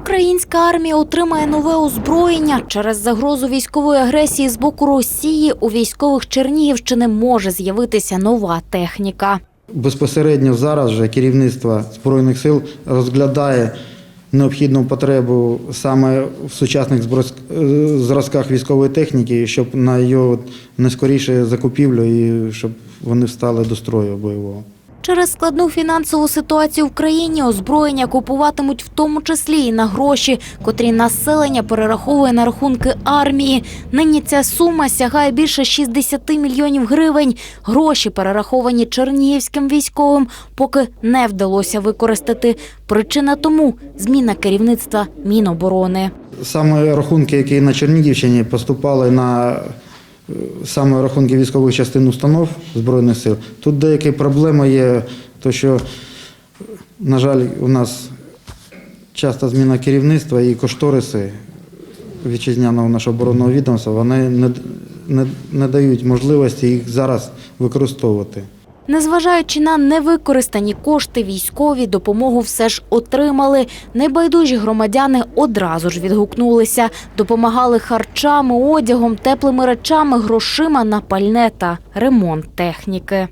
Українська армія отримає нове озброєння через загрозу військової агресії з боку Росії. У військових Чернігівщини може з'явитися нова техніка. Безпосередньо зараз вже керівництво Збройних сил розглядає необхідну потребу саме в сучасних е, зразках військової техніки, щоб на його найскоріше закупівлю і щоб вони встали до строю бойового. Через складну фінансову ситуацію в країні озброєння купуватимуть в тому числі і на гроші, котрі населення перераховує на рахунки армії. Нині ця сума сягає більше 60 мільйонів гривень. Гроші перераховані чернігівським військовим, поки не вдалося використати. Причина тому зміна керівництва Міноборони. Саме рахунки, які на Чернігівщині поступали на саме рахунки військових частин установ Збройних сил, тут деякі проблеми є, то що, на жаль, у нас часто зміна керівництва і кошториси вітчизняного нашого оборонного відомства, вони не, не, не дають можливості їх зараз використовувати. Незважаючи на невикористані кошти, військові допомогу все ж отримали. Небайдужі громадяни одразу ж відгукнулися, допомагали харчами, одягом, теплими речами, грошима на пальне та ремонт техніки.